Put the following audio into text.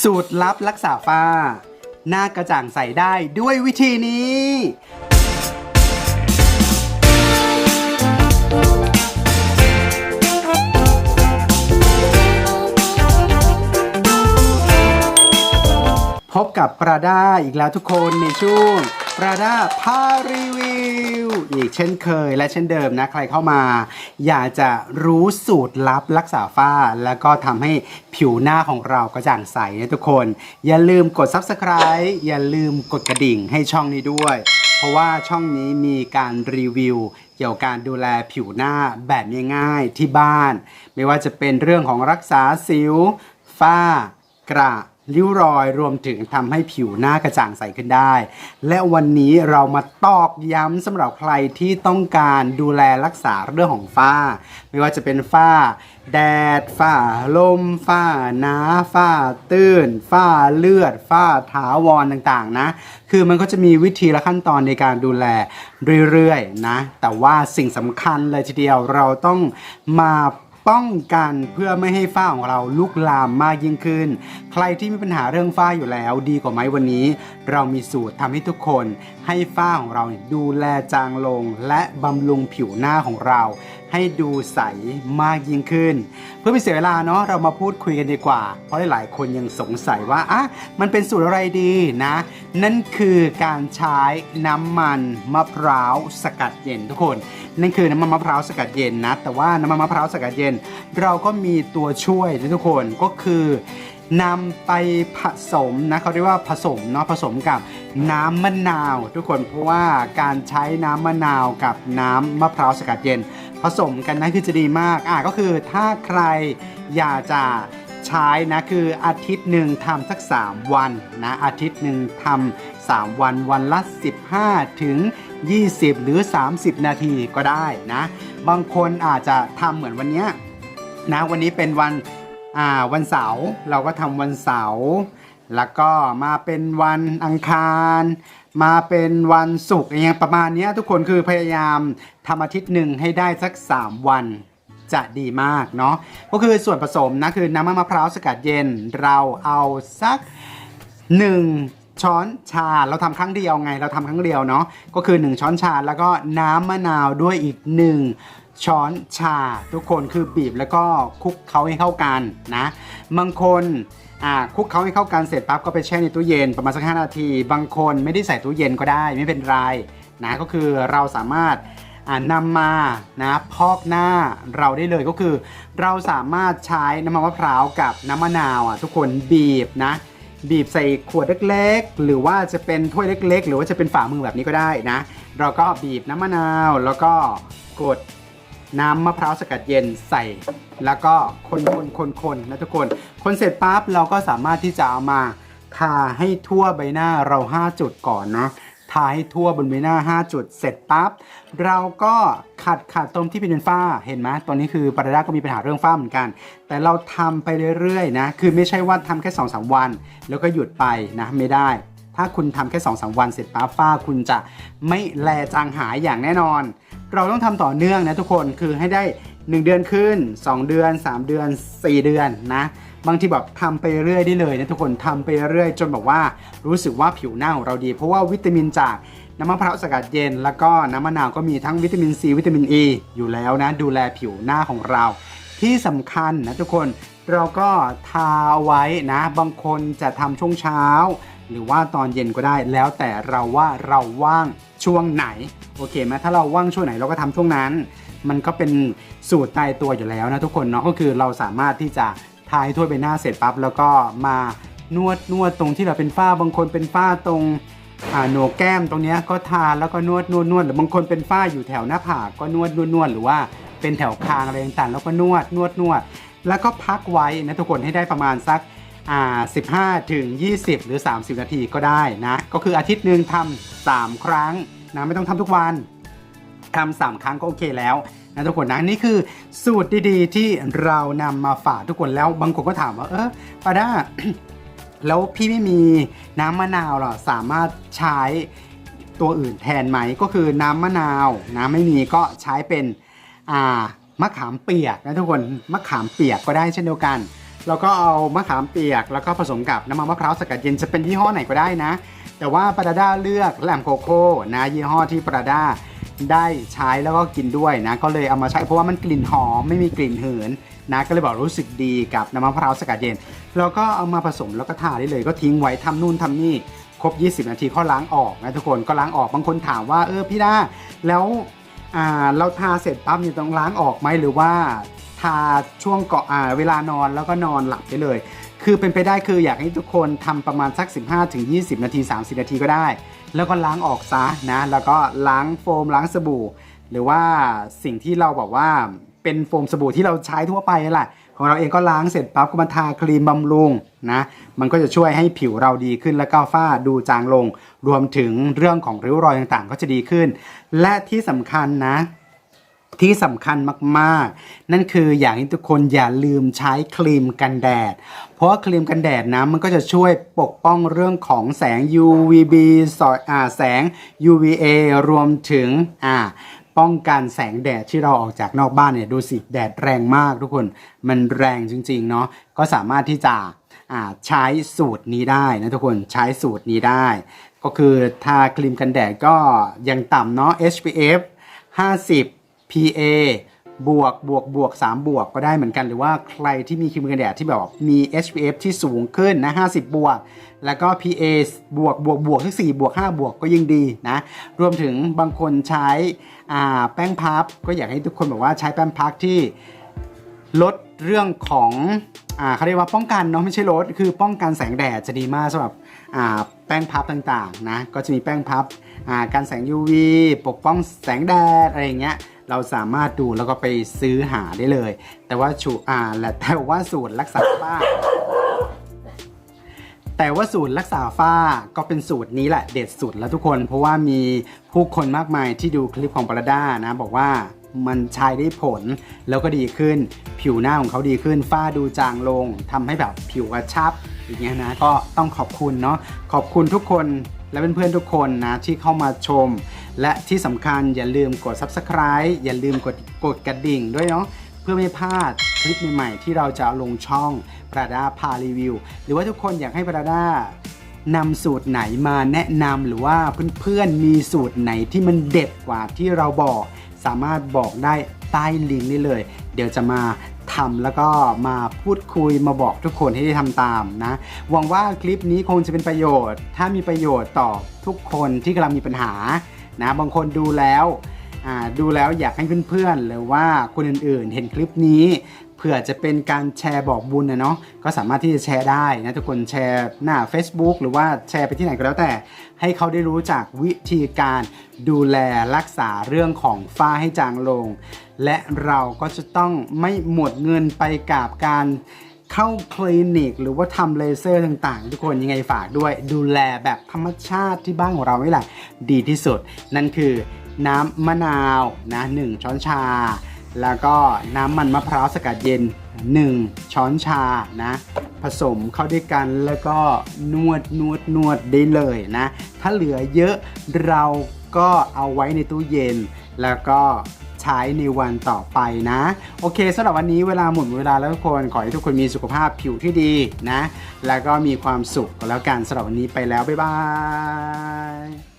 สูตรลับรักษาฝ้า หน้ากระจ่างใสได้ด้วยวิธีนี้ พบกับปราด้าอีกแล้วทุกคนในช่วง ปราดาพารีวิวอีกเช่นเคยและเช่นเดิมนะใครเข้ามา อยากจะรู้สูตรลับรักษาฝ้า แล้วก็ทำให้ผิวหน้าของเรากระจ่างใสนะทุกคน อย่าลืมกด Subscribe อย่าลืมกดกระดิ่งให้ช่องนี้ด้วย เพราะว่าช่องนี้มีการรีวิว เกี่ยวกับการดูแลผิวหน้าแบบง่ายๆที่บ้าน ไม่ว่าจะเป็นเรื่องของรักษาสิว ฝ้ากระ ริ้วรอยรวมถึงทำให้ผิวหน้ากระจ่างใสขึ้นได้ และวันนี้เรามาตอกย้ำสำหรับใครที่ต้องการดูแลรักษาเรื่องของฝ้า ไม่ว่าจะเป็นฝ้า แดด ฝ้า ลม ฝ้าหนาฝ้า ตื้น ฝ้าเลือด ฝ้าถาวรต่างๆนะ คือมันก็จะมีวิธีและขั้นตอนในการดูแลเรื่อยๆนะ แต่ว่าสิ่งสำคัญเลยทีเดียวเราต้องมา ป้องกันเพื่อไม่ให้ฝ้าของเราลุกลามมากยิ่งขึ้น ใครที่มีปัญหาเรื่องฝ้าอยู่แล้ว ดีกว่าไหมวันนี้ เรามีสูตรทำให้ทุกคนให้ฝ้าของเราดูแลจางลง และบำรุงผิวหน้าของเรา ให้ดูใสมากยิ่งขึ้น เพื่อไม่เสียเวลาเนาะเรามาพูดคุยกันดีกว่า เพราะหลายๆคนยังสงสัยว่าอะมันเป็นสูตรอะไรดีนะ นั่นคือการใช้น้ำมันมะพร้าวสกัดเย็นทุกคน นั่นคือน้ำมันมะพร้าวสกัดเย็นนะ แต่ว่าน้ำมันมะพร้าวสกัดเย็น เราก็มีตัวช่วยนะทุกคนก็คือนำไปผสมนะเขาเรียกว่าผสมเนาะผสมกับน้ำมะนาว ทุกคนเพราะว่าการใช้น้ำมะนาวกับน้ำมะพร้าวสกัดเย็น ผสมกันนะคือจะดีมากอะก็คือถ้าใครอยากจะใช้นะคืออาทิตย์หนึ่งทำสัก 3 วันนะอาทิตย์หนึ่งทำ3วันวันละ 15 ถึง 20 หรือ 30 นาทีก็ได้นะบางคนอาจจะทำเหมือนวันเนี้ยนะวันนี้เป็นวันอ่าวันเสาร์เราก็ทำวันเสาร์แล้วก็มาเป็นวันอังคาร มาเป็นวันศุกร์อย่างเงี้ยประมาณเนี้ยทุกคนคือพยายามทำอาทิตย์หนึ่งให้ได้สัก 3 วันจะดีมากเนาะก็คือส่วนผสมนะคือน้ำมันมะพร้าวสกัดเย็น เราเอาสัก 1 ช้อนชาเราทำครั้งเดียวไง เราทำครั้งเดียวเนาะก็คือ 1 ช้อนชาแล้วก็น้ำมะนาวด้วยอีก 1ช้อนชาทุกคนคือบีบแล้วก็คลุกเขาให้เข้ากันนะบางคน อ่าคลุกเขาให้เข้ากันเสร็จปั๊บก็ไปแช่ในตู้เย็นประมาณสัก 5 นาที บางคนไม่ได้ใส่ตู้เย็นก็ได้ไม่เป็นไรนะก็คือเราสามารถอ่านำมานะพอกหน้าเราได้เลยก็คือ เราสามารถใช้น้ำมันมะพร้าวกับน้ำมะนาวอะทุกคนบีบนะบีบใส่ขวดเล็กๆ หรือว่าจะเป็นถ้วยเล็ก ๆ หรือว่าจะเป็นฝ่ามือแบบนี้ก็ได้นะ เราก็บีบน้ำมะนาวแล้วก็กด น้ำมะพร้าวสกัดเย็นใส่ แล้วก็คนคนคนคนนะทุกคน คนเสร็จปั๊บเราก็สามารถที่จะเอามาทาให้ทั่วใบหน้าเรา 5 จุดก่อนเนาะทาให้ทั่วบนใบหน้า 5 จุดเสร็จปั๊บเราก็ขัดขัดตรงที่เป็นฝ้าเห็นไหมตอนนี้คือปาราดาก็มีปัญหาเรื่องฝ้าเหมือนกัน แต่เราทำไปเรื่อยๆนะคือไม่ใช่ว่าทำแค่2อสวัน แล้วก็หยุดไปนะไม่ได้ ถ้าคุณทำแค่2อสวันเสร็จปั๊บฝ้าคุณจะไม่แลจางหายอย่างแน่นอน เราต้องทำต่อเนื่องนะทุกคนคือให้ได้ 1 เดือนขึ้น 2 เดือน 3 เดือน 4 เดือนนะบางทีแบบทำไปเรื่อยได้เลยนะทุกคนทำไปเรื่อยจนแบบว่ารู้สึกว่าผิวหน้าของเราดี เพราะว่าวิตามินจากน้ำมะพร้าวสกัดเย็น แล้วก็น้ำมะนาวก็มีทั้งวิตามินซีวิตามินอ e ีอยู่แล้วนะ ดูแลผิวหน้าของเรา ที่สำคัญนะทุกคนเราก็ทาไว้นะ บางคนจะทำช่วงเช้า หรือว่าตอนเย็นก็ได้ แล้วแต่เราว่าเราว่างช่วงไหนโอเคไหมถ้าเราว่างช่วงไหนเราก็ทำช่วงนั้น มันก็เป็นสูตรตายตัวอยู่แล้วนะทุกคนเนาะก็คือเราสามารถที่จะทายทั่วใบหน้าเสร็จปั๊บแล้วก็มานวดนวดตรงที่เราเป็นฝ้าบางคนเป็นฝ้าตรงโหนกแก้มตรงนี้ก็ทาแล้วก็นวดนวดนวดหรือบางคนเป็นฝ้าอยู่แถวหน้าผากก็นวดนวดนวดหรือว่าเป็นแถวคางอะไรต่างๆแล้วก็นวดนวดนวด แล้วก็พักไว้นะทุกคนให้ได้ประมาณสัก อ่า15 ถึง 20 หรือ 30 นาทีก็ได้นะ ก็คืออาทิตย์หนึ่งทำ3ครั้งนะไม่ต้องทำทุกวันทำสามครั้งก็โอเคแล้วนะทุกคนนะนี่คือสูตรดีๆ ที่เรานำมาฝากทุกคนแล้วบางคนก็ถามว่า เออปาด้าแล้วพี่ไม่มีน้ำมะนาวหรอ สามารถใช้ตัวอื่นแทนไหมก็คือน้ำมะนาวนะไม่มีก็ใช้เป็นอ่ามะขามเปียกนะทุกคนมะขามเปียกก็ได้เช่นเดียวกัน แล้วก็เอามะขามเปียก แล้วก็ผสมกับน้ำมันมะพร้าวสกัดเย็นจะเป็นยี่ห้อไหนก็ได้นะ แต่ว่าปราด้าเลือกแลมโคโค่นะยี่ห้อที่ปราด้าได้ใช้แล้วก็กินด้วยนะ ก็เลยเอามาใช้เพราะว่ามันกลิ่นหอมไม่มีกลิ่นหืนนะก็เลยบอกรู้สึกดีกับน้ำมะพร้าวสกัดเย็น แล้วก็เอามาผสมแล้วก็ทาได้เลย ก็ทิ้งไว้ทำนู่นทำนี่ครบ 20 นาทีก็ล้างออกนะทุกคนก็ล้างออกบางคนถามว่าเออพี่ด้าแล้วเราทาเสร็จปั๊บเนี่ยต้องล้างออกไหมหรือว่า ทาช่วงเกาะอ่าเวลานอนแล้วก็นอนหลับไปเลย คือเป็นไปได้คืออยากให้ทุกคนทำประมาณสัก 15-20 นาที 30 นาทีก็ได้ แล้วก็ล้างออกซะนะ แล้วก็ล้างโฟมล้างสบู่ หรือว่าสิ่งที่เราบอกว่าเป็นโฟมสบู่ที่เราใช้ทั่วไปนั่แหละของเราเองก็ล้างเสร็จปั๊บก็มาทาครีมบำรุงนะ มันก็จะช่วยให้ผิวเราดีขึ้นและก็ฝ้าดูจางลง รวมถึงเรื่องของริ้วรอยต่างๆ ก็จะดีขึ้น และที่สำคัญนะ ที่สำคัญมากๆ นั่นคืออยากให้ทุกคนอย่าลืมใช้ครีมกันแดด เพราะว่าครีมกันแดดนะมันก็จะช่วยปกป้องเรื่องของแสง UVB สอยอ่าแสง UVA รวมถึงอ่าป้องกันแสงแดดที่เราออกจากนอกบ้านเนี่ยดูสิแดดแรงมากทุกคนมันแรงจริงๆเนาะก็สามารถที่จะใช้สูตรนี้ได้นะทุกคนใช้สูตรนี้ได้ ก็คือทาครีมกันแดดก็ยังต่ำเนาะ SPF 50 PA บวกบวกบวก3บวกก็ได้เหมือนกัน หรือว่าใครที่มีครีมกันแดดที่แบบว่ามี SPF ที่สูงขึ้นนะ50 บวก แล้วก็ PA บวกบวกบวกที่4บวก5บวกก็ยิ่งดีนะรวมถึงบางคนใช้แป้งพับ ก็อยากให้ทุกคนบอกว่าใช้แป้งพับที่ลดเรื่องของอเขาเรียกว่าป้องกันเนาะไม่ใช่ลดคือป้องกันแสงแดดจะดีมากสำหรับแป้งพับต่างๆนะก็จะมีแป้งพับอ่ากันแสง UV ปกป้องแสงแดดอะไรอย่างเงี้ย เราสามารถดูแล้วก็ไปซื้อหาได้เลย แต่ว่าชูอาและแต่ว่าสูตรรักษาฝ้า แต่ว่าสูตรรักษาฝ้าก็เป็นสูตรนี้แหละเด็ดสุดแล้วทุกคน เพราะว่ามีผู้คนมากมายที่ดูคลิปของปรด้านะบอกว่ามันใช้ได้ผลแล้วก็ดีขึ้น ผิวหน้าของเขาดีขึ้น ฝ้าดูจางลงทำให้แบบผิวกระชับอย่างเงี้ยนะก็ต้องขอบคุณเนาะขอบคุณทุกคนและเพื่อนๆทุกคนนะที่เข้ามาชม และที่สำคัญอย่าลืมกด subscribe อย่าลืมกดกดกระดิ่งด้วยเนาะเพื่อไม่พลาดคลิปใหม่ๆที่เราจะลงช่องปราดาพารีวิว หรือว่าทุกคนอยากให้ปราดานำสูตรไหนมาแนะนำหรือว่าเพื่อนๆมีสูตรไหนที่มันเด็ดกว่าที่เราบอก สามารถบอกได้ใต้ลิงก์นี้เลย เดี๋ยวจะมาทำแล้วก็มาพูดคุยมาบอกทุกคนให้ได้ทำตามนะ หวังว่าคลิปนี้คงจะเป็นประโยชน์ ถ้ามีประโยชน์ต่อทุกคนที่กำลังมีปัญหา นะบางคนดูแล้วดูแล้วอยากให้เพื่อนๆ หรือว่าคนอื่นๆ เห็นคลิปนี้เผื่อจะเป็นการแชร์บอกบุญนะเนาะก็สามารถที่จะแชร์ได้นะทุกคนแชร์หน้า Facebook หรือว่าแชร์ไปที่ไหนก็แล้วแต่ ให้เขาได้รู้จักวิธีการดูแลรักษาเรื่องของฝ้าให้จางลง และเราก็จะต้องไม่หมดเงินไปกับการ เข้าคลินิก หรือว่าทำเลเซอร์ต่างๆ ทุกคนยังไงฝากด้วย ดูแลแบบธรรมชาติที่บ้านของเรานี่แหละดีที่สุด นั่นคือน้ำมะนาวนะ1ช้อนชา แล้วก็น้ำมันมะพร้าวสกัดเย็น 1 ช้อนชานะผสมเข้าด้วยกันแล้วก็นวดนวดนวดได้เลยนะ ถ้าเหลือเยอะเราก็เอาไว้ในตู้เย็น แล้วก็ ใช้ในวันต่อไปนะ โอเคสำหรับวันนี้เวลาหมดเวลาแล้วทุกคน ขอให้ทุกคนมีสุขภาพผิวที่ดีนะ แล้วก็มีความสุขแล้วกันสำหรับวันนี้ไปแล้ว บ๊ายบาย